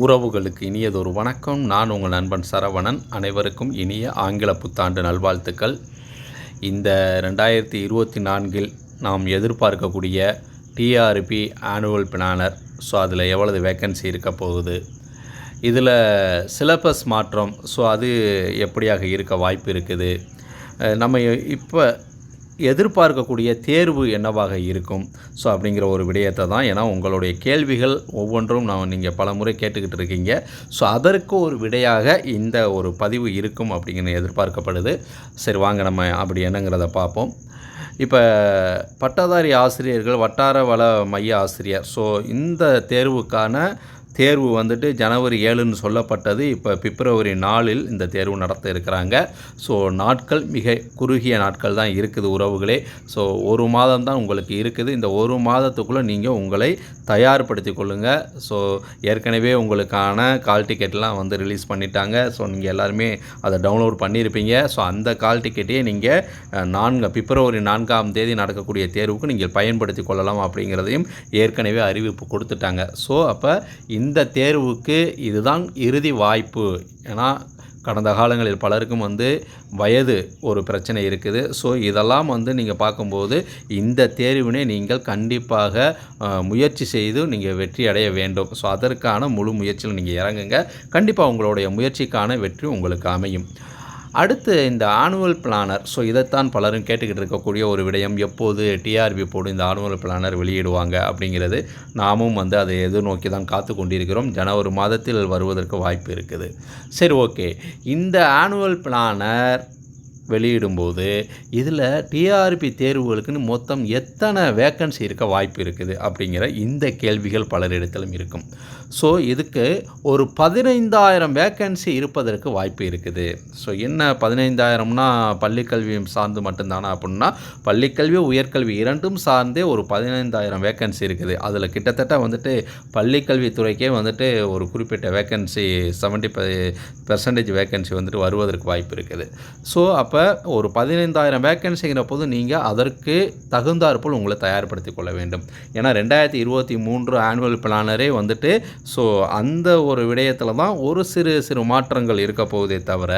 உறவுகளுக்கு இனியதொரு வணக்கம். நான் உங்கள் நண்பன் சரவணன். அனைவருக்கும் இனிய ஆங்கில புத்தாண்டு நல்வாழ்த்துக்கள். இந்த ரெண்டாயிரத்தி இருபத்தி நான்கில் நாம் எதிர்பார்க்கக்கூடிய டிஆர்பி ஆனுவல் பிளானர் ஸோ அதில் எவ்வளவு வேக்கன்சி இருக்க போகுது? இதில் சிலபஸ் மாற்றம். ஸோ அது எப்படியாக இருக்க வாய்ப்பு இருக்குது? நம்ம இப்போ எதிர்பார்க்கக்கூடிய தேர்வு என்னவாக இருக்கும்? ஸோ அப்படிங்கிற ஒரு விடயத்தை தான். ஏன்னா உங்களுடைய கேள்விகள் ஒவ்வொன்றும் நான் நீங்கள் பல முறை கேட்டுக்கிட்டு இருக்கீங்க. ஸோ அதற்கு ஒரு விடையாக இந்த ஒரு பதிவு இருக்கும் அப்படிங்கிற எதிர்பார்க்கப்படுது. சரி வாங்க நம்ம அப்படி என்னங்கிறத பார்ப்போம். இப்போ பட்டதாரி ஆசிரியர்கள் வட்டார வள மைய ஆசிரியர். ஸோ இந்த தேர்வுக்கான தேர்வு வந்துட்டு ஜனவரி ஏழுன்னு சொல்லப்பட்டது. இப்போ பிப்ரவரி நாலில் இந்த தேர்வு நடத்த இருக்கிறாங்க. ஸோ நாட்கள் மிக குறுகிய நாட்கள் தான் இருக்குது உறவுகளே. ஸோ ஒரு மாதம் தான் உங்களுக்கு இருக்குது. இந்த ஒரு மாதத்துக்குள்ளே நீங்கள் உங்களை தயார்படுத்தி கொள்ளுங்கள் ஸோ ஏற்கனவே உங்களுக்கான கால் டிக்கெட்லாம் வந்து ரிலீஸ் பண்ணிட்டாங்க. ஸோ நீங்கள் எல்லாருமே அதை டவுன்லோட் பண்ணியிருப்பீங்க. ஸோ அந்த கால் டிக்கெட்டையே நீங்கள் நான்கு பிப்ரவரி நான்காம் தேதி நடக்கக்கூடிய தேர்வுக்கு நீங்கள் பயன்படுத்தி கொள்ளலாம் அப்படிங்கிறதையும் ஏற்கனவே அறிவிப்பு கொடுத்துட்டாங்க. ஸோ அப்போ இந்த தேர்வுக்கு இதுதான் இறுதி வாய்ப்பு. ஏன்னா கடந்த காலங்களில் பலருக்கும் வந்து வயது ஒரு பிரச்சனை இருக்குது. ஸோ இதெல்லாம் வந்து நீங்கள் பார்க்கும்போது இந்த தேர்வினை நீங்கள் கண்டிப்பாக முயற்சி செய்து நீங்கள் வெற்றி அடைய வேண்டும். ஸோ அதற்கான முழு முயற்சியில் நீங்கள் இறங்குங்க. கண்டிப்பாக உங்களுடைய முயற்சிக்கான வெற்றி உங்களுக்கு அமையும். அடுத்து இந்த ஆனுவல் பிளானர் ஸோ இதைத்தான் பலரும் கேட்டுக்கிட்டு இருக்கக்கூடிய ஒரு விடயம். எப்போது டிஆர்பி போடு இந்த ஆனுவல் பிளானர் வெளியிடுவாங்க அப்படிங்கிறது நாமும் வந்து அதை எதிர்நோக்கி தான் காத்து கொண்டிருக்கிறோம். ஜனவரி மாதத்தில் வருவதற்கு வாய்ப்பு இருக்குது. சரி ஓகே இந்த ஆனுவல் பிளானர் வெளியிடும்போது இதில் டிஆர்பி தேர்வுகளுக்குன்னு மொத்தம் எத்தனை வேக்கன்சி இருக்க வாய்ப்பு இருக்குது அப்படிங்கிற இந்த கேள்விகள் பலரிடத்திலும் இருக்கும். ஸோ இதுக்கு ஒரு பதினைந்தாயிரம் வேக்கன்சி இருப்பதற்கு வாய்ப்பு இருக்குது. ஸோ என்ன பதினைந்தாயிரம்னா பள்ளிக்கல்வி சார்ந்து மட்டும்தானா அப்படின்னா பள்ளிக்கல்வி உயர்கல்வி இரண்டும் சார்ந்தே ஒரு பதினைந்தாயிரம் வேக்கன்சி இருக்குது. அதில் கிட்டத்தட்ட வந்துட்டு பள்ளிக்கல்வித்துறைக்கே வந்துட்டு ஒரு குறிப்பிட்ட வேக்கன்சி செவன்ட்டி பர்சன்டேஜ் வேக்கன்சி வந்துட்டு வருவதற்கு வாய்ப்பு இருக்குது. ஸோ அப்போ ஒரு பதினைந்தாயிரம் வேக்கன்சிங்கிற போது நீங்கள் அதற்கு தகுந்தாற்போல் உங்களை தயார்படுத்தி கொள்ள வேண்டும். ஏன்னா ரெண்டாயிரத்தி இருபத்தி மூன்று ஆனுவல் பிளானரே வந்துட்டு ஸோ அந்த ஒரு விடயத்தில் தான் ஒரு சிறு சிறு மாற்றங்கள் இருக்க போகுதே தவிர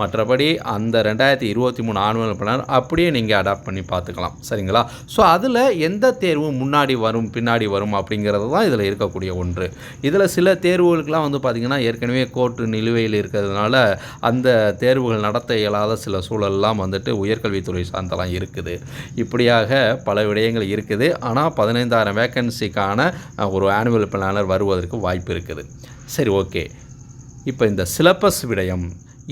மற்றபடி அந்த ரெண்டாயிரத்தி இருபத்தி மூணு ஆனுவல் பிளான் அப்படியே நீங்கள் அடாப்ட் பண்ணி பார்த்துக்கலாம். சரிங்களா? ஸோ அதில் எந்த தேர்வு முன்னாடி வரும் பின்னாடி வரும் அப்படிங்கிறது தான் இதில் இருக்கக்கூடிய ஒன்று. இதில் சில தேர்வுகளுக்கெல்லாம் வந்து பார்த்திங்கன்னா ஏற்கனவே கோர்ட்டு நிலுவையில் இருக்கிறதுனால அந்த தேர்வுகள் நடத்த இயலாத சில சூழல்லாம் வந்துட்டு உயர்கல்வித்துறை சார்ந்தெல்லாம் இருக்குது. இப்படியாக பல விடயங்கள் இருக்குது. ஆனால் பதினைந்தாயிரம் வேக்கன்சிக்கான ஒரு ஆனுவல் பிளானர் வருவதற்கு வாய்ப்பு இருக்குது. சரி ஓகே. இப்போ இந்த சிலபஸ் விடயம்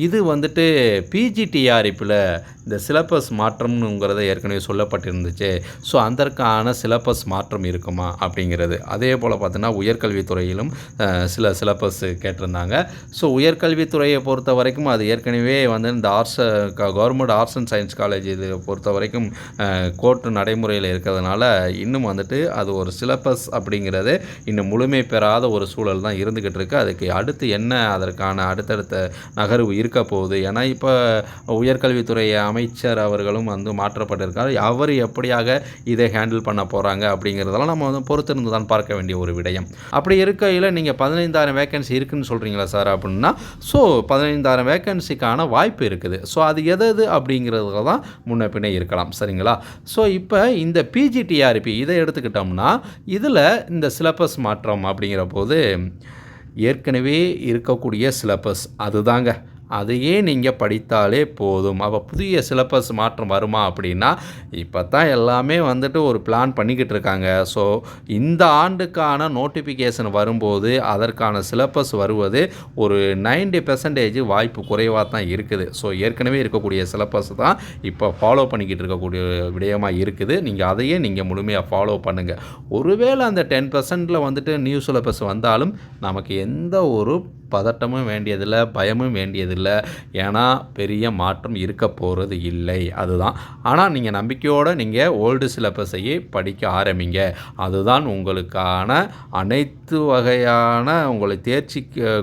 இது வந்துட்டு பிஜிடிஆர்இப்பில் இந்த சிலபஸ் மாற்றம்னுங்கிறத ஏற்கனவே சொல்லப்பட்டிருந்துச்சு. ஸோ அதற்கான சிலபஸ் மாற்றம் இருக்குமா அப்படிங்கிறது. அதே போல் பார்த்தீங்கன்னா உயர்கல்வித்துறையிலும் சில சிலபஸ் கேட்டிருந்தாங்க. ஸோ உயர்கல்வித்துறையை பொறுத்த வரைக்கும் அது ஏற்கனவே வந்து இந்த arts government arts and science college இது பொறுத்த வரைக்கும் கோர்ட்டு நடைமுறையில் இருக்கிறதுனால இன்னும் வந்துட்டு அது ஒரு சிலபஸ் அப்படிங்கிறது இன்னும் முழுமை பெறாத ஒரு சூழல் தான் இருந்துக்கிட்டு இருக்குது அதுக்கு அடுத்து என்ன அதற்கான அடுத்தடுத்த நகர்வு இருக்க போகுது. ஏன்னா இப்போ உயர்கல்வித்துறையை அமைச்சர் அவர்களும் வந்து மாற்றப்பட்டிருக்கார். அவர் எப்படியாக இதை ஹேண்டில் பண்ண போகிறாங்க அப்படிங்கிறதெல்லாம் நம்ம வந்து பொறுத்திருந்து தான் பார்க்க வேண்டிய ஒரு விடயம். அப்படி இருக்கையில் நீங்கள் பதினைந்தாயிரம் வேகன்சி இருக்குன்னு சொல்கிறீங்களா சார் அப்படின்னா ஸோ பதினைந்தாயிரம் வேகன்சிக்கான வாய்ப்பு இருக்குது. ஸோ அது எது எது அப்படிங்கிறதுல தான் முன்ன பின்னே இருக்கலாம். சரிங்களா? ஸோ இப்போ இந்த பிஜிடிஆர்பி இதை எடுத்துக்கிட்டோம்னா இதில் இந்த சிலபஸ் மாற்றம் அப்படிங்கிற போது ஏற்கனவே இருக்கக்கூடிய சிலபஸ் அதுதாங்க. அதையே நீங்கள் படித்தாலே போதும். அப்போ புதிய சிலபஸ் மாற்றம் வருமா அப்படின்னா இப்போ தான் எல்லாமே வந்துட்டு ஒரு பிளான் பண்ணிக்கிட்டு இருக்காங்க ஸோ இந்த ஆண்டுக்கான நோட்டிஃபிகேஷன் வரும்போது அதற்கான சிலபஸ் வருவது ஒரு 90% பெர்சன்டேஜ் வாய்ப்பு குறைவாக தான் இருக்குது. ஸோ ஏற்கனவே இருக்கக்கூடிய சிலபஸ் தான் இப்போ ஃபாலோ பண்ணிக்கிட்டு இருக்கக்கூடிய விடயமாக இருக்குது. நீங்கள் அதையே நீங்கள் முழுமையாக ஃபாலோ பண்ணுங்கள் ஒருவேளை அந்த டென் பர்சன்டில் வந்துட்டு நியூ சிலபஸ் வந்தாலும் நமக்கு எந்த ஒரு பதட்டமும் வேண்டியதில்லை பயமும் வேண்டியதில்லை. ஏன்னா பெரிய மாற்றம் இருக்க போகிறது இல்லை. அதுதான். ஆனால் நீங்கள் நம்பிக்கையோடு நீங்கள் ஓல்டு சிலபஸையே படிக்க ஆரம்பிங்க. அதுதான் உங்களுக்கான அனைத்து வகையான உங்களை தேர்ச்சி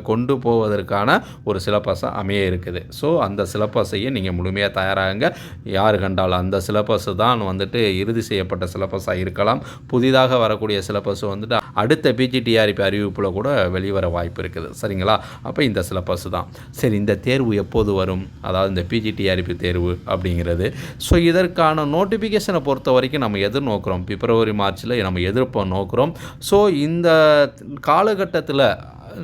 கொண்டு போவதற்கான ஒரு சிலபஸாக அமைய இருக்குது. ஸோ அந்த சிலபஸையே நீங்கள் முழுமையாக தயாராகுங்க. யார் கண்டாலும் அந்த சிலபஸ் தான் வந்துட்டு இறுதி செய்யப்பட்ட சிலபஸாக இருக்கலாம். புதிதாக வரக்கூடிய சிலபஸ் வந்துட்டு அடுத்த பிஜிடிஆர்பி அறிவிப்பில் கூட வெளிவர வாய்ப்பு இருக்குது. சரிங்களா? அப்போ இந்த சிலபஸ் தான். சரி இந்த தேர்வு எப்போது வரும்? அதாவது இந்த பிஜிடிஆர்பி தேர்வு அப்படிங்கிறது. ஸோ இதற்கான நோட்டிஃபிகேஷனை பொறுத்த வரைக்கும் நம்ம எதிர்நோக்கிறோம் பிப்ரவரி மார்ச்சில் நம்ம எதிர்ப்போம் நோக்கிறோம். ஸோ இந்த காலகட்டத்தில்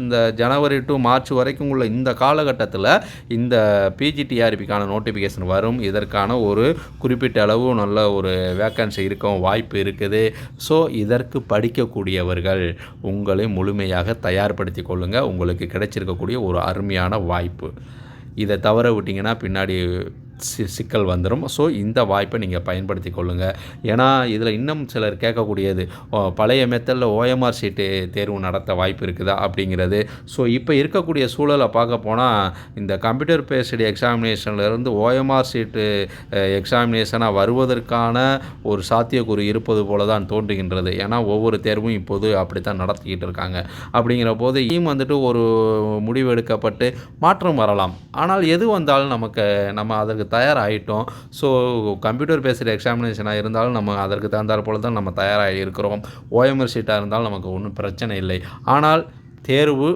இந்த ஜனவரி டு மார்ச் வரைக்கும் உள்ள இந்த காலகட்டத்தில் இந்த பிஜிடிஆர்பிக்கான நோட்டிஃபிகேஷன் வரும். இதற்கான ஒரு குறிப்பிட்ட அளவு நல்ல ஒரு வேக்கன்சி இருக்கும் வாய்ப்பு இருக்குது. ஸோ இதற்கு படிக்கக்கூடியவர்கள் உங்களை முழுமையாக தயார்படுத்தி கொள்ளுங்கள் உங்களுக்கு கிடைச்சிருக்கக்கூடிய ஒரு அருமையான வாய்ப்பு. இதை தவற விட்டிங்கன்னா பின்னாடி சி சிக்கல் வந்துடும் ஸோ இந்த வாய்ப்பை நீங்கள் பயன்படுத்தி கொள்ளுங்கள் ஏன்னா இதில் இன்னும் சிலர் கேட்கக்கூடியது பழைய மெத்தடில் ஓஎம்ஆர் சீட்டு தேர்வு நடத்த வாய்ப்பு இருக்குதா? அப்படிங்கிறது. ஸோ இப்போ இருக்கக்கூடிய சூழலை பார்க்க போனால் இந்த கம்ப்யூட்டர் பேஸ்டு எக்ஸாமினேஷன்லேருந்து ஓஎம்ஆர் சீட்டு எக்ஸாமினேஷனாக வருவதற்கான ஒரு சாத்தியக்கூறு இருப்பது போல தான் தோன்றுகின்றது. ஏன்னா ஒவ்வொரு தேர்வும் இப்போது அப்படி தான் நடத்திக்கிட்டு இருக்காங்க. அப்படிங்கிற போது ஈம் வந்துட்டு ஒரு முடிவு எடுக்கப்பட்டு மாற்றம் வரலாம். ஆனால் எது வந்தாலும் நமக்கு நம்ம அதற்கு தயாராகிட்டோம் ஸோ கம்ப்யூட்டர் பேஸ்டு எக்ஸாமினேஷனாக இருந்தாலும் நம்ம அதற்கு தகுந்தாற் போல தான் நம்ம தயாராகி இருக்கிறோம். ஓஎம்ஆர் ஷீட்டாக இருந்தாலும் நமக்கு ஒன்றும் பிரச்சனை இல்லை. ஆனால் தேர்வு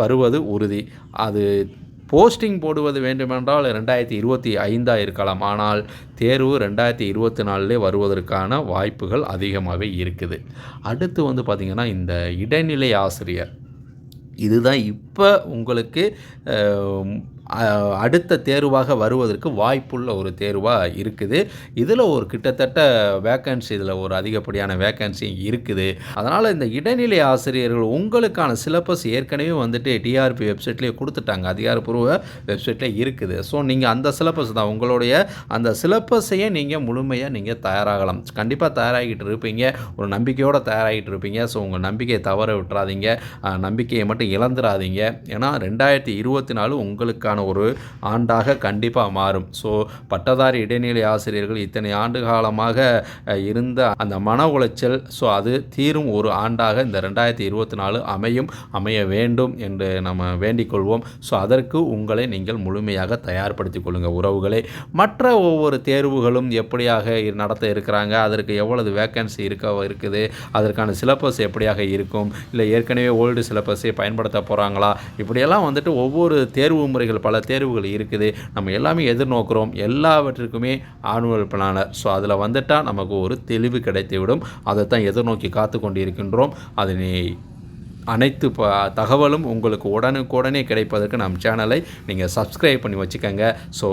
வருவது உறுதி. அது போஸ்டிங் போடுவது வேண்டுமென்றால் ரெண்டாயிரத்தி இருபத்தி ஐந்தாக இருக்கலாம். ஆனால் தேர்வு ரெண்டாயிரத்தி இருபத்தி நாலுலே வருவதற்கான வாய்ப்புகள் அதிகமாகவே இருக்குது. அடுத்து வந்து பார்த்திங்கன்னா இந்த இடைநிலை ஆசிரியர். இதுதான் இப்போ உங்களுக்கு அடுத்த தேர்வாக வருவதற்கு வாய்ப்புள்ள ஒரு தேர்வாக இருக்குது. இதில் ஒரு கிட்டத்தட்ட வேக்கன்சி இதில் ஒரு அதிகப்படியான வேக்கன்சி இருக்குது. அதனால் இந்த இடைநிலை ஆசிரியர்கள் உங்களுக்கான சிலபஸ் ஏற்கனவே வந்துட்டு டிஆர்பி வெப்சைட்லேயே கொடுத்துட்டாங்க. அதிகாரப்பூர்வ வெப்சைட்லேயே இருக்குது. ஸோ நீங்கள் அந்த சிலபஸ் தான். உங்களுடைய அந்த சிலபஸையே நீங்கள் முழுமையாக நீங்கள் தயாராகலாம். கண்டிப்பாக தயாராகிட்டு இருப்பீங்க. ஒரு நம்பிக்கையோடு தயாராகிட்டு இருப்பீங்க. ஸோ உங்கள் நம்பிக்கையை தவற விட்டுறாதீங்க. நம்பிக்கையை மட்டும் இழந்துடாதீங்க ஏன்னா ரெண்டாயிரத்தி இருபத்தி நாலு உங்களுக்கான சிறப்பான ஒரு ஆண்டாக கண்டிப்பாக மாறும். ஸோ பட்டதாரி இடைநிலை ஆசிரியர்கள் இத்தனை ஆண்டு காலமாக இருந்த அந்த மன உளைச்சல் ஸோ அது தீரும் ஒரு ஆண்டாக இந்த ரெண்டாயிரத்தி இருபத்தி நாலு அமையும் அமைய வேண்டும் என்று நம்ம வேண்டிக் கொள்வோம். ஸோ அதற்கு உங்களை நீங்கள் முழுமையாக தயார்படுத்திக் கொள்ளுங்கள். உறவுகளை மற்ற ஒவ்வொரு தேர்வுகளும் எப்படியாக நடத்த இருக்கிறாங்க அதற்கு எவ்வளவு வேக்கன்சி இருக்க இருக்குது அதற்கான சிலபஸ் எப்படியாக இருக்கும் இல்லை ஏற்கனவே ஓல்டு சிலபஸை பயன்படுத்த போகிறாங்களா இப்படியெல்லாம் வந்துட்டு ஒவ்வொரு தேர்வு முறைகள் பல தேர்வுகள் இருக்குது. நம்ம எல்லாமே எதிர்நோக்கிறோம். எல்லாவற்றிற்குமே ஆனுவல் பிளானர் ஸோ அதில் வந்துட்டால் நமக்கு ஒரு தெளிவு கிடைத்துவிடும். அதை தான் எதிர்நோக்கி காத்து கொண்டிருக்கின்றோம் அதனை அனைத்து ப தகவலும் உங்களுக்கு உடனுக்குடனே கிடைப்பதற்கு நம் சேனலை நீங்கள் சப்ஸ்கிரைப் பண்ணி வச்சுக்கோங்க. ஸோ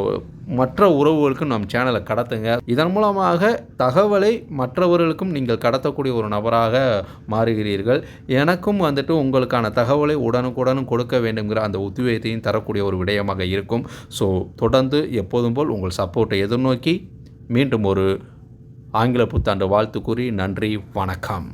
மற்ற உறவுகளுக்கும் நம் சேனலை கடத்துங்க. இதன் மூலமாக தகவலை மற்றவர்களுக்கும் நீங்கள் கடத்தக்கூடிய ஒரு நபராக மாறுகிறீர்கள். எனக்கும் வந்துட்டு உங்களுக்கான தகவலை உடனுக்குடனும் கொடுக்க வேண்டுங்கிற அந்த உத்வேகத்தையும் தரக்கூடிய ஒரு விடயமாக இருக்கும். ஸோ தொடர்ந்து எப்போதும் போல் உங்கள் சப்போர்ட்டை எதிர்நோக்கி மீண்டும் ஒரு ஆங்கில புத்தாண்டு வாழ்த்து கூறி நன்றி வணக்கம்.